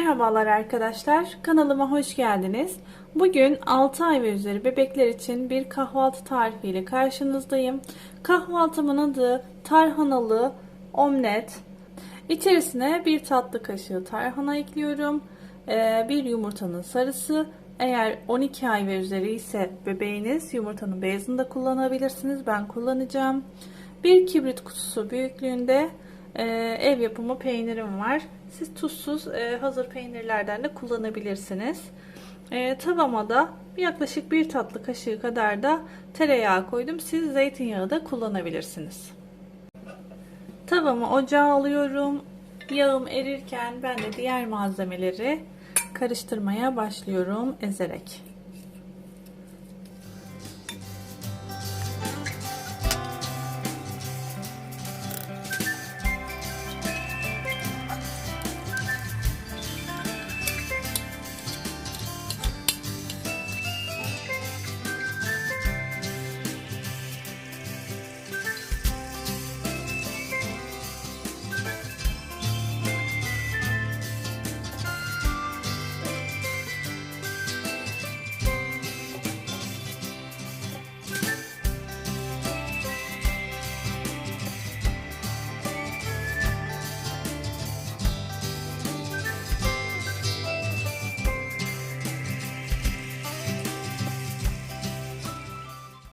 Merhabalar arkadaşlar, kanalıma hoş geldiniz. Bugün 6 ay ve üzeri bebekler için bir kahvaltı tarifiyle karşınızdayım. Kahvaltımın adı tarhanalı omlet. İçerisine bir tatlı kaşığı tarhana ekliyorum. Ee, bir yumurtanın sarısı. Eğer 12 ay ve üzeri ise bebeğiniz yumurtanın beyazını da kullanabilirsiniz. Ben kullanacağım. Bir kibrit kutusu büyüklüğünde e, ev yapımı peynirim var. Siz tuzsuz e, hazır peynirlerden de kullanabilirsiniz. E, tavama da yaklaşık bir tatlı kaşığı kadar da tereyağı koydum. Siz zeytinyağı da kullanabilirsiniz. Tavamı ocağa alıyorum. Yağım erirken ben de diğer malzemeleri karıştırmaya başlıyorum ezerek.